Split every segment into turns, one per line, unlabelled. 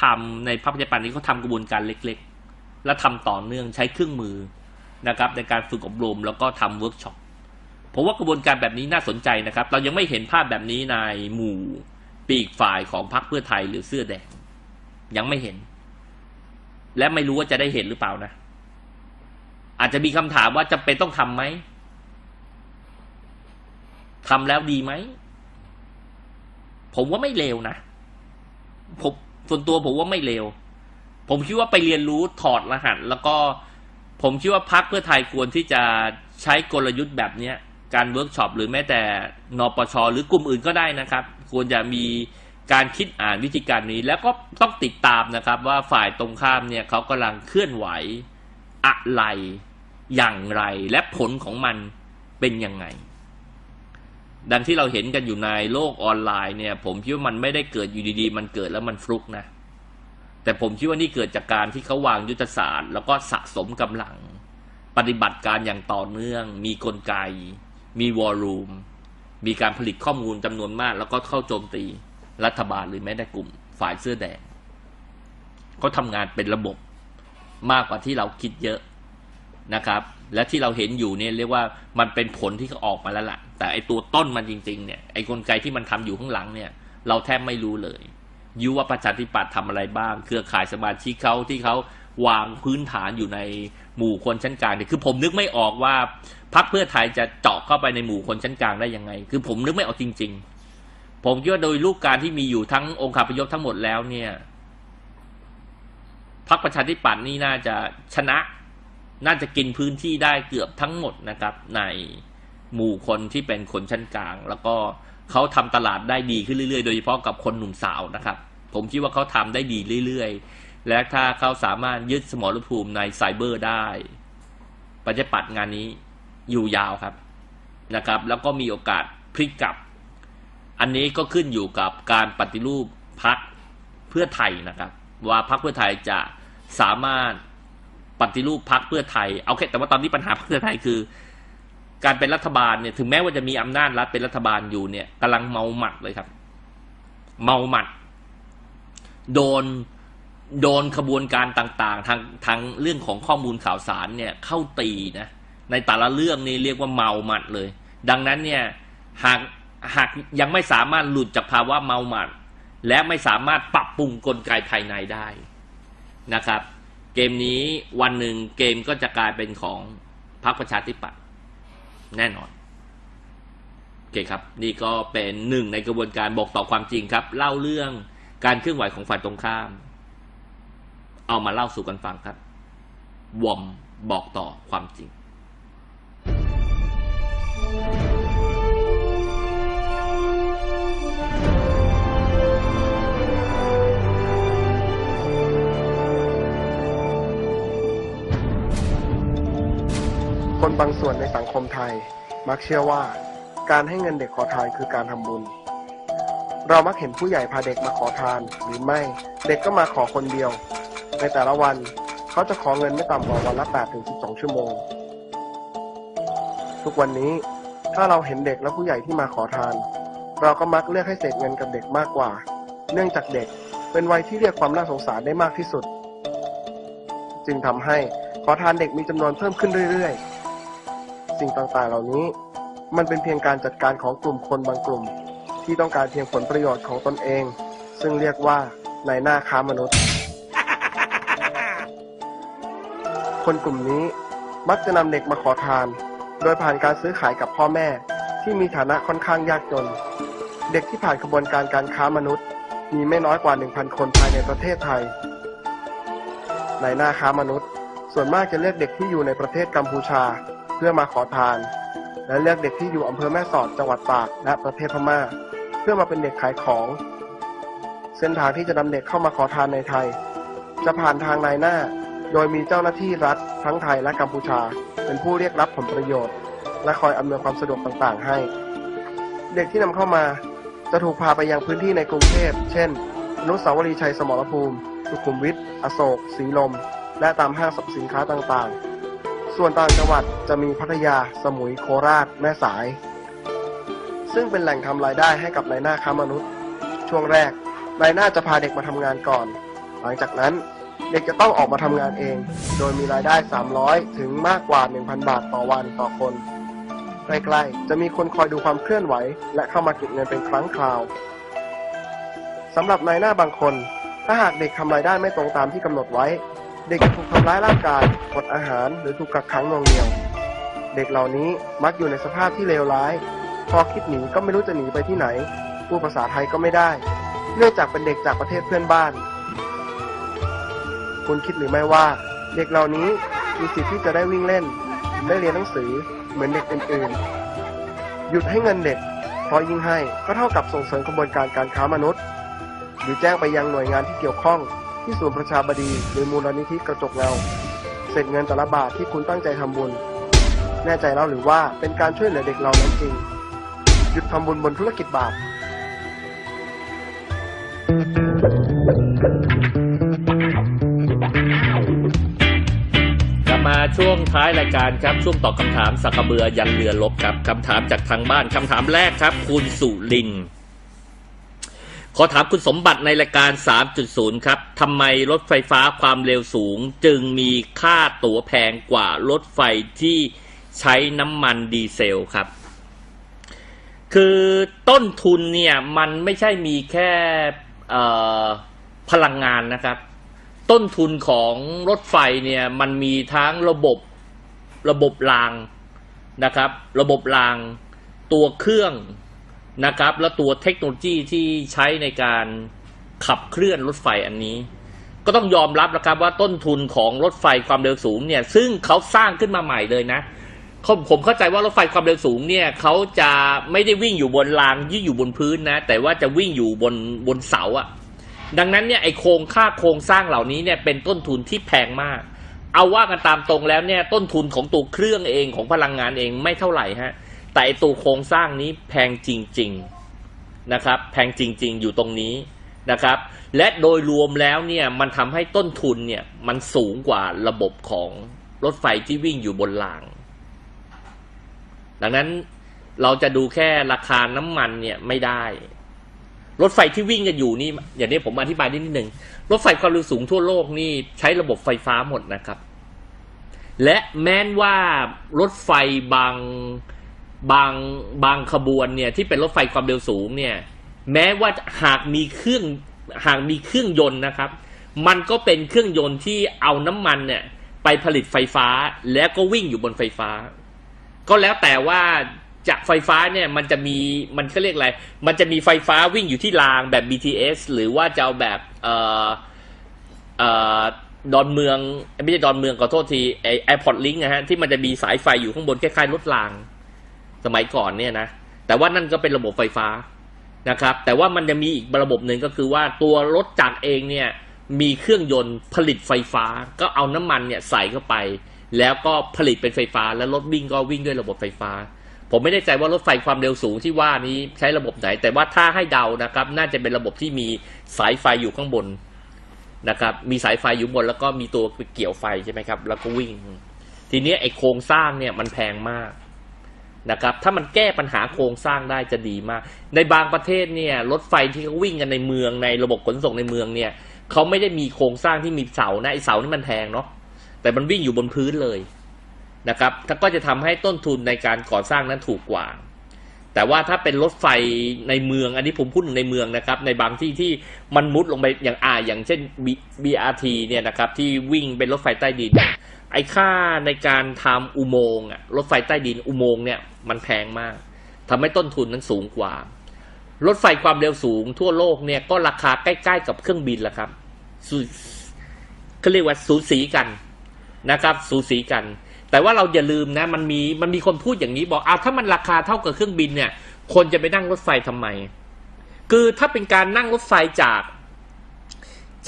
ทำในภาคปฏิบัตินี้เขาทำกระบวนการเล็กๆ และทำต่อเนื่องใช้เครื่องมือนะครับในการฝึกอบรมแล้วก็ทำเวิร์กช็อปผมว่ากระบวนการแบบนี้น่าสนใจนะครับ เรายังไม่เห็นภาพแบบนี้ในหมู่ปีกฝ่ายของพรรคเพื่อไทยหรือเสื้อแดงยังไม่เห็น และไม่รู้ว่าจะได้เห็นหรือเปล่านะ อาจจะมีคำถามว่าจำเป็นต้องทำไหมทำแล้วดีไหม ผมว่าไม่เลวนะผม ส่วนตัวผมว่าไม่เลวผมคิดว่าไปเรียนรู้ถอดรหัส แล้วก็ผมคิดว่าพักเพื่อไทยควรที่จะใช้กลยุทธ์แบบเนี้ย การเวิร์กช็อปหรือแม้แต่นปชหรือกลุ่มอื่นก็ได้นะครับ ควรจะมีการคิดอ่านวิธีการนี้ แล้วก็ต้องติดตามนะครับ ว่าฝ่ายตรงข้ามเนี่ยเขากำลังเคลื่อนไหวอะไรอย่างไร และผลของมันเป็นยังไง ดังที่เราเห็นกันอยู่ในโลกออนไลน์เนี่ย ผมคิดว่ามันไม่ได้เกิดอยู่ดีๆ มันเกิดแล้วมันฟลุกนะ แต่ผมคิดว่านี่เกิดจากการที่เขาวางยุทธศาสตร์ แล้วก็สะสมกำลัง ปฏิบัติการอย่างต่อเนื่อง มีกลไก มีวอลลุ่มมีการผลิตข้อมูลจำนวนมาก แล้วก็เข้าโจมตีรัฐบาลหรือแม้แต่กลุ่มฝ่ายเสื้อแดงเขาทำงานเป็นระบบมากกว่าที่เราคิดเยอะ นะครับ และที่เราเห็นอยู่เนี่ยเรียกว่ามันเป็นผลที่เขาออกมาแล้วล่ะ แต่ไอตัวต้นมันจริงๆเนี่ยไอกลไกที่มันทำอยู่ข้างหลังเนี่ย เราแทบไม่รู้เลยยุว่าประชาธิปัตย์ทำอะไรบ้าง เครือข่ายสมาชิกเขาที่เขาวางพื้นฐานอยู่ในหมู่คนชั้นกลางเนี่ยคือผมนึกไม่ออกว่าพรรคเพื่อไทยจะเจาะเข้าไปในหมู่คนชั้นกลางได้ยังไง คือผมนึกไม่ออกจริง ๆ ผมคิดว่าโดยลูกการที่มีอยู่ทั้งองค์คาพยพทั้งหมดแล้วเนี่ยพรรคประชาธิปัตย์นี่น่าจะชนะ น่าจะกินพื้นที่ได้เกือบทั้งหมดนะครับ ในหมู่คนที่เป็นคนชั้นกลาง แล้วก็เขาทำตลาดได้ดีขึ้นเรื่อยๆ โดยเฉพาะกับคนหนุ่มสาวนะครับ ผมคิดว่าเขาทำได้ดีเรื่อยๆ และถ้าเขาสามารถยึดสมรภูมิในไซเบอร์ได้ประชาธิปัติงานนี้อยู่ยาวครับนะครับ แล้วก็มีโอกาสพลิกกลับ อันนี้ก็ขึ้นอยู่กับการปฏิรูปพักเพื่อไทยนะครับ ว่าพักเพื่อไทยจะสามารถ ปฏิรูปพักเพื่อไทยเอาแค่แต่ว่าตอนนี้ปัญหาพรรคเพื่อไทยคือ การเป็นรัฐบาลเนี่ย ถึงแม้ว่าจะมีอำนาจรัฐเป็นรัฐบาลอยู่เนี่ยกำลังเมาหมัดเลยครับ เมาหมัด โดนโดนขบวนการต่างๆ ทางทางเรื่องของข้อมูลข่าวสารเนี่ยเข้าตีนะ ในแต่ละเรื่องนี่เรียกว่าเมาหมัดเลย ดังนั้นเนี่ยหากหากยังไม่สามารถหลุดจากภาวะเมาหมัด และไม่สามารถปรับปรุงกลไกภายในได้นะครับ เกมนี้วันหนึ่งเกมก็จะกลายเป็นของพรรคประชาธิปัตย์แน่นอนโอเคครับ นี่ก็เป็นหนึ่งในกระบวนการบอกต่อความจริงครับ เล่าเรื่องการเคลื่อนไหวของฝ่ายตรงข้าม เอามาเล่าสู่กันฟังครับ วอมบอกต่อความจริง
คนบางส่วนในสังคมไทย มักเชื่อว่า การให้เงินเด็กขอทานคือการทำบุญ เรามักเห็นผู้ใหญ่พาเด็กมาขอทานหรือไม่เด็กก็มาขอคนเดียว ในแต่ละวันเขาจะขอเงินไม่ต่ำกว่าวันละ8ถึง12 ชั่วโมง ทุกวันนี้ถ้าเราเห็นเด็กและผู้ใหญ่ที่มาขอทาน เราก็มักเลือกให้เศษเงินกับเด็กมากกว่า เนื่องจากเด็กเป็นวัยที่เรียกความน่าสงสารได้มากที่สุด จึงทำให้ขอทานเด็กมีจำนวนเพิ่มขึ้นเรื่อยๆ สิ่งต่างๆ เหล่านี้ มันเป็นเพียงการจัดการของกลุ่มคนบางกลุ่ม ที่ต้องการเพียงผลประโยชน์ของตนเอง ซึ่งเรียกว่านายหน้าค้ามนุษย์ คนกลุ่มนี้มักจะนำเด็กมาขอทาน โดยผ่านการซื้อขายกับพ่อแม่ ที่มีฐานะค่อนข้างยากจน เด็กที่ผ่านกระบวนการการค้ามนุษย์ มีไม่น้อยกว่า 1,000 คนภายในประเทศไทยนายหน้าค้ามนุษย์ ส่วนมากจะเลือกเด็กที่อยู่ในประเทศกัมพูชา เพื่อมาขอทาน และเลือกเด็กที่อยู่อำเภอแม่สอดจังหวัดตากและประเทศพม่า เพื่อมาเป็นเด็กขายของ เส้นทางที่จะนำเด็กเข้ามาขอทานในไทย จะผ่านทางนายหน้า โดยมีเจ้าหน้าที่รัฐทั้งไทยและกัมพูชา เป็นผู้เรียกรับผลประโยชน์ และคอยอำนวยความสะดวกต่างๆ ให้ เด็กที่นำเข้ามาจะถูกพาไปยังพื้นที่ในกรุงเทพ เช่น อนุสาวรีย์ชัยสมรภูมิ สุขุมวิท อโศก สีลม และตามห้างสรรพสินค้าต่างๆ ส่วนต่างจังหวัดจะมีพัทยา สมุย โคราช แม่สาย ซึ่งเป็นแหล่งทำรายได้ให้กับนายหน้าค้ามนุษย์ ช่วงแรกนายหน้าจะพาเด็กมาทำงานก่อน หลังจากนั้นเด็กจะต้องออกมาทำงานเอง โดยมีรายได้ 300 ถึงมากกว่า 1,000 บาทต่อวันต่อคน ใกล้ๆ จะมีคนคอยดูความเคลื่อนไหว และเข้ามาเก็บเงินเป็นครั้งคราวสำหรับนายหน้าบางคน ถ้าหากเด็กทำรายได้ไม่ตรงตามที่กำหนดไว้ เด็กถูกทำร้ายร่างกายอดอาหารหรือถูกกักขังน่วงเหนียว เด็กเหล่านี้มักอยู่ในสภาพที่เลวร้าย พอคิดหนีก็ไม่รู้จะหนีไปที่ไหน พูดภาษาไทยก็ไม่ได้ เนื่องจากเป็นเด็กจากประเทศเพื่อนบ้าน คุณคิดหรือไม่ว่า เด็กเหล่านี้มีสิทธิ์ที่จะได้วิ่งเล่น ได้เรียนหนังสือเหมือนเด็กอื่นๆ หยุดให้เงินเด็กเพราะยิ่งให้ก็เท่ากับส่งเสริมกระบวนการการค้ามนุษย์ หรือแจ้งไปยังหน่วยงานที่เกี่ยวข้อง ที่ศูนย์ประชาบดีหรือมูลนิธิกระจกเงา เสร็จเงินแต่ละบาทที่คุณตั้งใจทำบุญ แน่ใจแล้วหรือว่าเป็นการช่วยเหลือเด็กเหล่านั้นจริง หยุดทำบุญบนธุรกิจบาป
กลับมาช่วงท้ายรายการครับ ช่วงตอบคำถามสักเบือยันเรือลบครับคำถามจากทางบ้านคำถามแรกครับ คุณสุรินทร์ ขอถามคุณสมบัติในรายการ 3.0 ครับ ทำไมรถไฟฟ้าความเร็วสูง จึงมีค่าตั๋วแพงกว่ารถไฟที่ใช้น้ำมันดีเซลครับ คือต้นทุนเนี่ย มันไม่ใช่มีแค่พลังงานนะครับ ต้นทุนของรถไฟเนี่ย มันมีทั้งระบบระบบรางนะครับ ระบบรางตัวเครื่อง นะครับ และตัวเทคโนโลยีที่ใช้ในการขับเคลื่อนรถไฟอันนี้ ก็ต้องยอมรับนะครับว่าต้นทุนของรถไฟความเร็วสูงเนี่ยซึ่งเขาสร้างขึ้นมาใหม่เลยนะเขาผมเข้าใจว่ารถไฟความเร็วสูงเนี่ยเขาจะไม่ได้วิ่งอยู่บนรางที่อยู่บนพื้นนะ แต่ว่าจะวิ่งอยู่บนบนเสาอะดังนั้นเนี่ยไอโครงค่าโครงสร้างเหล่านี้เนี่ยเป็นต้นทุนที่แพงมาก เอาว่ากันตามตรงแล้วเนี่ยต้นทุนของตัวเครื่องเองของพลังงานเองไม่เท่าไหร่ฮะ แต่ตัวโครงสร้างนี้แพงจริงๆนะครับ แพงจริงๆอยู่ตรงนี้นะครับ และโดยรวมแล้วเนี่ยมันทำให้ต้นทุนเนี่ยมันสูงกว่าระบบของรถไฟที่วิ่งอยู่บนราง ดังนั้นเราจะดูแค่ราคาน้ำมันเนี่ยไม่ได้ รถไฟที่วิ่งกันอยู่นี่อย่างนี้ผมอธิบายนิดนึงรถไฟความเร็วสูงทั่วโลกนี่ใช้ระบบไฟฟ้าหมดนะครับ และแม้นว่ารถไฟบาง บางบางขบวนเนี่ยที่เป็นรถไฟความเร็วสูงเนี่ย แม้ว่าหากมีเครื่องหากมีเครื่องยนต์นะครับ มันก็เป็นเครื่องยนต์ที่เอาน้ำมันเนี่ยไปผลิตไฟฟ้าแล้วก็วิ่งอยู่บนไฟฟ้า ก็แล้วแต่ว่าจากไฟฟ้าเนี่ยมันจะมีมันเขาเรียกอะไร มันจะมีไฟฟ้าวิ่งอยู่ที่รางแบบ BTS หรือว่าจะเอาแบบเอ่อเอ่อดอนเมืองไม่ใช่ดอนเมืองขอโทษทีไอแอร์พอร์ตลิงนะฮะที่มันจะมีสายไฟอยู่ข้างบนคล้ายๆรถราง สมัยก่อนเนี่ยนะแต่ว่านั่นก็เป็นระบบไฟฟ้านะครับ แต่ว่ามันจะมีอีกระบบหนึ่งก็คือว่าตัวรถจักรเองเนี่ยมีเครื่องยนต์ผลิตไฟฟ้า ก็เอาน้ำมันเนี่ยใส่เข้าไป แล้วก็ผลิตเป็นไฟฟ้า แล้วรถวิ่งก็วิ่งด้วยระบบไฟฟ้า ผมไม่แน่ใจว่ารถไฟความเร็วสูงที่ว่านี้ใช้ระบบไหน แต่ว่าถ้าให้เดานะครับ น่าจะเป็นระบบที่มีสายไฟอยู่ข้างบนนะครับ มีสายไฟอยู่บนแล้วก็มีตัวเกี่ยวไฟใช่ไหมครับ แล้วก็วิ่ง ทีนี้ไอ้โครงสร้างเนี่ยมันแพงมาก นะครับถ้ามันแก้ปัญหาโครงสร้างได้จะดีมาก ในบางประเทศเนี่ยรถไฟที่เขาวิ่งกันในเมืองในระบบขนส่งในเมืองเนี่ยเขาไม่ได้มีโครงสร้างที่มีเสานะไอเสานี่มันแพงเนาะแต่มันวิ่งอยู่บนพื้นเลยนะครับถ้าก็จะทำให้ต้นทุนในการก่อสร้างนั้นถูกกว่า แต่ว่าถ้าเป็นรถไฟในเมือง อันนี้ผมพูดถึงในเมืองนะครับ ในบางที่ที่มันมุดลงไปอย่างอ่าอย่างเช่น BRT เนี่ยนะครับที่วิ่งเป็นรถไฟใต้ดิน ไอ้ค่าในการทำอุโมงค์รถไฟใต้ดินอุโมงค์เนี่ยมันแพงมากทำให้ต้นทุนนั้นสูงกว่า รถไฟความเร็วสูงทั่วโลกเนี่ยก็ราคาใกล้ ๆ กับเครื่องบินแหละครับสูเขาเรียกว่าสูสีกันนะครับ สูสีกัน แต่ว่าเราอย่าลืมนะ มันมีมันมีคนพูดอย่างนี้บอกอ้าวถ้ามันราคาเท่ากับเครื่องบินเนี่ย คนจะไปนั่งรถไฟทำไม คือถ้าเป็นการนั่งรถไฟจาก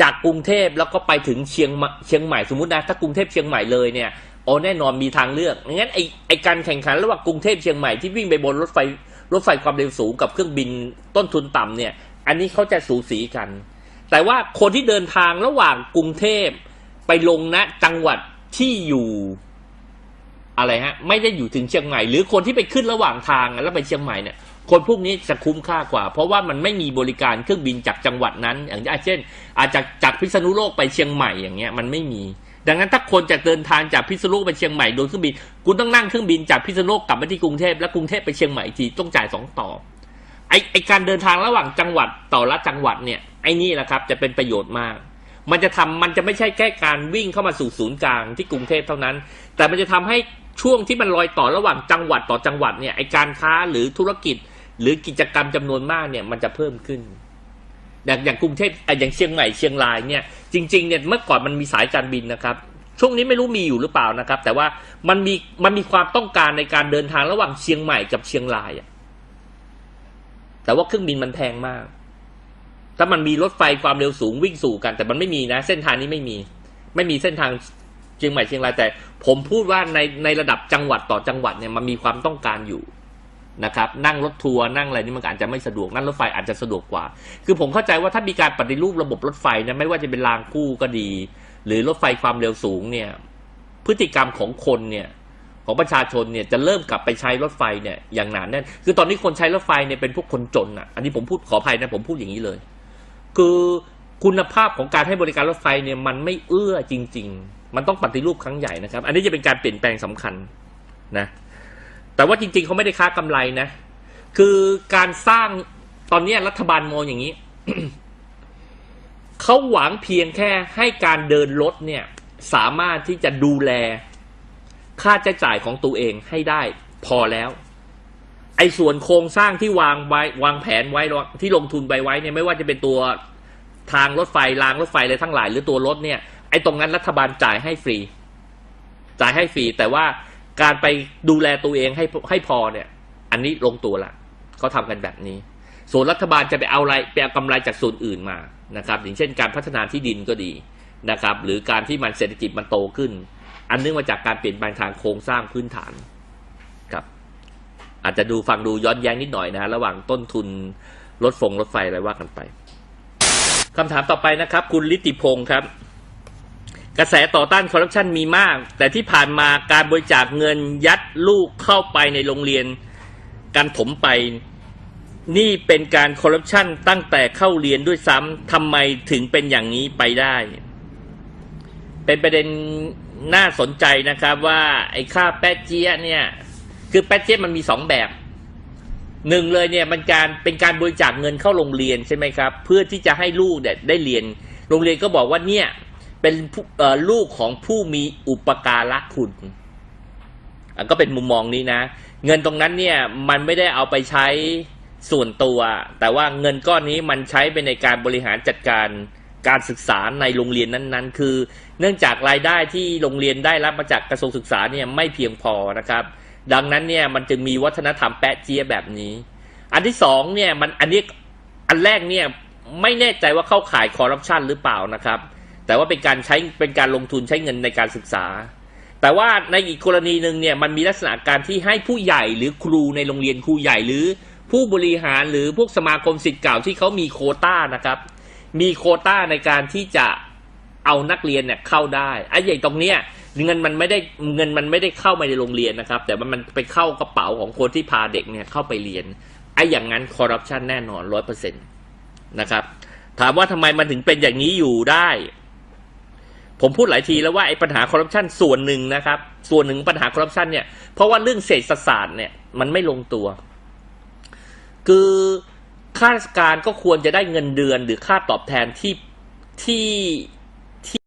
จากกรุงเทพแล้วก็ไปถึงเชียงเชียงใหม่สมมตินะถ้ากรุงเทพเชียงใหม่เลยเนี่ยโอ้แน่นอนมีทางเลือกงั้นไอไอการแข่งขันระหว่างกรุงเทพเชียงใหม่ที่วิ่งไปบนรถไฟรถไฟความเร็วสูงกับเครื่องบินต้นทุนต่ำเนี่ย อันนี้เขาจะสูสีกัน แต่ว่าคนที่เดินทางระหว่างกรุงเทพไปลงณจังหวัดที่อยู่อะไรฮะ ไม่ได้อยู่ถึงเชียงใหม่ หรือคนที่ไปขึ้นระหว่างทางแล้วไปเชียงใหม่เนี่ย คนพวกนี้จะคุ้มค่ากว่า เพราะว่ามันไม่มีบริการเครื่องบินจากจังหวัดนั้น อย่างเช่น อาจจะจากพิษณุโลกไปเชียงใหม่อย่างเงี้ยมันไม่มี ดังนั้นถ้าคนจะเดินทางจากพิษณุโลกไปเชียงใหม่โดยเครื่องบินคุณต้องนั่งเครื่องบินจากพิษณุโลกกลับมาที่กรุงเทพและกรุงเทพไปเชียงใหม่อีกทีต้องจ่ายสองต่อไอไอการเดินทางระหว่างจังหวัดต่อละจังหวัดเนี่ยไอนี่แหละครับจะเป็นประโยชน์มาก มันจะทำมันจะไม่ใช่แค่การวิ่งเข้ามาสู่ศูนย์กลางที่กรุงเทพเท่านั้น แต่มันจะทำให้ช่วงที่มันรอยต่อระหว่างจังหวัดต่อจังหวัดเนี่ยไอการค้าหรือธุรกิจ หรือกิจกรรมจำนวนมากเนี่ยมันจะเพิ่มขึ้น อย่างอย่างกรุงเทพอะอย่างเชียงใหม่เชียงรายเนี่ยจริงๆเนี่ยเมื่อก่อนมันมีสายการบินนะครับ ช่วงนี้ไม่รู้มีอยู่หรือเปล่านะครับ แต่ว่ามันมีมันมีความต้องการในการเดินทางระหว่างเชียงใหม่กับเชียงรายอะแต่ว่าเครื่องบินมันแพงมาก ถ้ามันมีรถไฟความเร็วสูงวิ่งสู่กัน แต่มันไม่มีนะ เส้นทางนี้ไม่มี ไม่มีเส้นทางเชียงใหม่เชียงรายแต่ ผมพูดว่าในในระดับจังหวัดต่อจังหวัดเนี่ยมันมีความต้องการอยู่ นะครับนั่งรถทัวร์นั่งอะไรนี่มันอาจจะไม่สะดวกนั่งรถไฟอาจจะสะดวกกว่า คือผมเข้าใจว่าถ้ามีการปฏิรูประบบรถไฟนะไม่ว่าจะเป็นรางคู่ก็ดี หรือรถไฟความเร็วสูงเนี่ยพฤติกรรมของคนเนี่ยของประชาชนเนี่ยจะเริ่มกลับไปใช้รถไฟเนี่ยอย่างหนาแน่นคือตอนนี้คนใช้รถไฟเนี่ยเป็นพวกคนจนอะ อันนี้ผมพูดขออภัยนะผมพูดอย่างนี้เลย คือคุณภาพของการให้บริการรถไฟเนี่ยมันไม่เอื้อจริง ๆ มันต้องปฏิรูปครั้งใหญ่นะครับ อันนี้จะเป็นการเปลี่ยนแปลงสำคัญนะ แต่ว่าจริง ๆเขาไม่ได้ค้ากำไรนะ คือการสร้างตอนนี้รัฐบาลมองอย่างนี้ เขาหวังเพียงแค่ให้การเดินรถเนี่ย สามารถที่จะดูแล ค่าใช้จ่ายของตัวเองให้ได้พอแล้ว ไอ้ส่วนโครงสร้างที่วางไว้วางแผนไว้ที่ลงทุนไปไว้เนี่ยไม่ว่าจะเป็นตัวทางรถไฟรางรถไฟอะไรทั้งหลาย หรือตัวรถเนี่ยไอ้ตรงนั้นรัฐบาลจ่ายให้ฟรี จ่ายให้ฟรีแต่ว่า การไปดูแลตัวเองให้ให้พอเนี่ย อันนี้ลงตัวละเขาทำกันแบบนี้ ส่วนรัฐบาลจะไปเอาอะไรไปเอากำไรจากส่วนอื่นมานะครับ อย่างเช่น การพัฒนาที่ดินก็ดีนะครับ หรือการที่มันเศรษฐกิจมันโตขึ้น อันเนื่องมาจากการเปลี่ยนแปลงทางโครงสร้างพื้นฐานครับ อาจจะดูฟังดูย้อนแย้งนิดหน่อยนะระหว่างต้นทุนรถฟงรถไฟอะไรว่ากันไปคำถามต่อไปนะครับ คุณลิติพงศ์ครับ กระแสต่อต้านคอร์รัปชันมีมาก แต่ที่ผ่านมาการบริจาคเงินยัดลูกเข้าไปในโรงเรียน การถมไป นี่เป็นการคอร์รัปชันตั้งแต่เข้าเรียนด้วยซ้ำทำไมถึงเป็นอย่างนี้ไปได้ เป็นประเด็นน่าสนใจนะครับว่าไอ้ค่าแป๊ะเจี๊ยเนี่ยคือแป๊ะเจี๊ยมันมีสองแบบหนึ่งเลยเนี่ยมันการเป็นการบริจาคเงินเข้าโรงเรียนใช่ไหมครับ เพื่อที่จะให้ลูกเนี่ยได้เรียน โรงเรียนก็บอกว่าเนี่ย เป็นลูกของผู้มีอุปการะคุณก็เป็นมุมมองนี้นะ เงินตรงนั้นเนี่ยมันไม่ได้เอาไปใช้ส่วนตัว แต่ว่าเงินก้อนนี้มันใช้ไปในการบริหารจัดการการศึกษาในโรงเรียนนั้นๆ คือ เนื่องจากรายได้ที่โรงเรียนได้รับมาจากกระทรวงศึกษาเนี่ยไม่เพียงพอนะครับ ดังนั้นเนี่ยมันจึงมีวัฒนธรรมแปะเจี๊ยแบบนี้ อันที่สองเนี่ยมันอันนี้อันแรกเนี่ยไม่แน่ใจว่าเข้าข่ายคอร์รัปชันหรือเปล่านะครับ แต่ว่าเป็นการใช้เป็นการลงทุนใช้เงินในการศึกษา แต่ว่าในอีกกรณีหนึ่งเนี่ยมันมีลักษณะการที่ให้ผู้ใหญ่หรือครูในโรงเรียนครูใหญ่หรือ ผู้บริหารหรือพวกสมาคมสิทธิ์เก่าที่เขามีโคต้านะครับ มีโคต้าในการที่จะเอานักเรียนเนี่ยเข้าได้ไอ้อย่ตรงเนี้ยเงินมันไม่ได้เงินมันไม่ได้เข้ามาในโรงเรียนนะครับ แต่ว่ามันไปเข้ากระเป๋าของคนที่พาเด็กเนี่ยเข้าไปเรียนไอ้อย่างนั้นคอร์รัปชันแน่นอนร้อยเปอร์เซ็นต์นะครับ ถามว่าทำไมมันถึงเป็นอย่างนี้อยู่ได้ ผมพูดหลายทีแล้วว่าไอ้ปัญหาคอร์รัปชันส่วนหนึ่งนะครับ ส่วนหนึ่งปัญหาคอร์รัปชันเนี่ย เพราะว่าเรื่องเศรษฐศาสตร์เนี่ยมันไม่ลงตัว คือข้าราชการก็ควรจะได้เงินเดือนหรือค่าตอบแทนที่ที่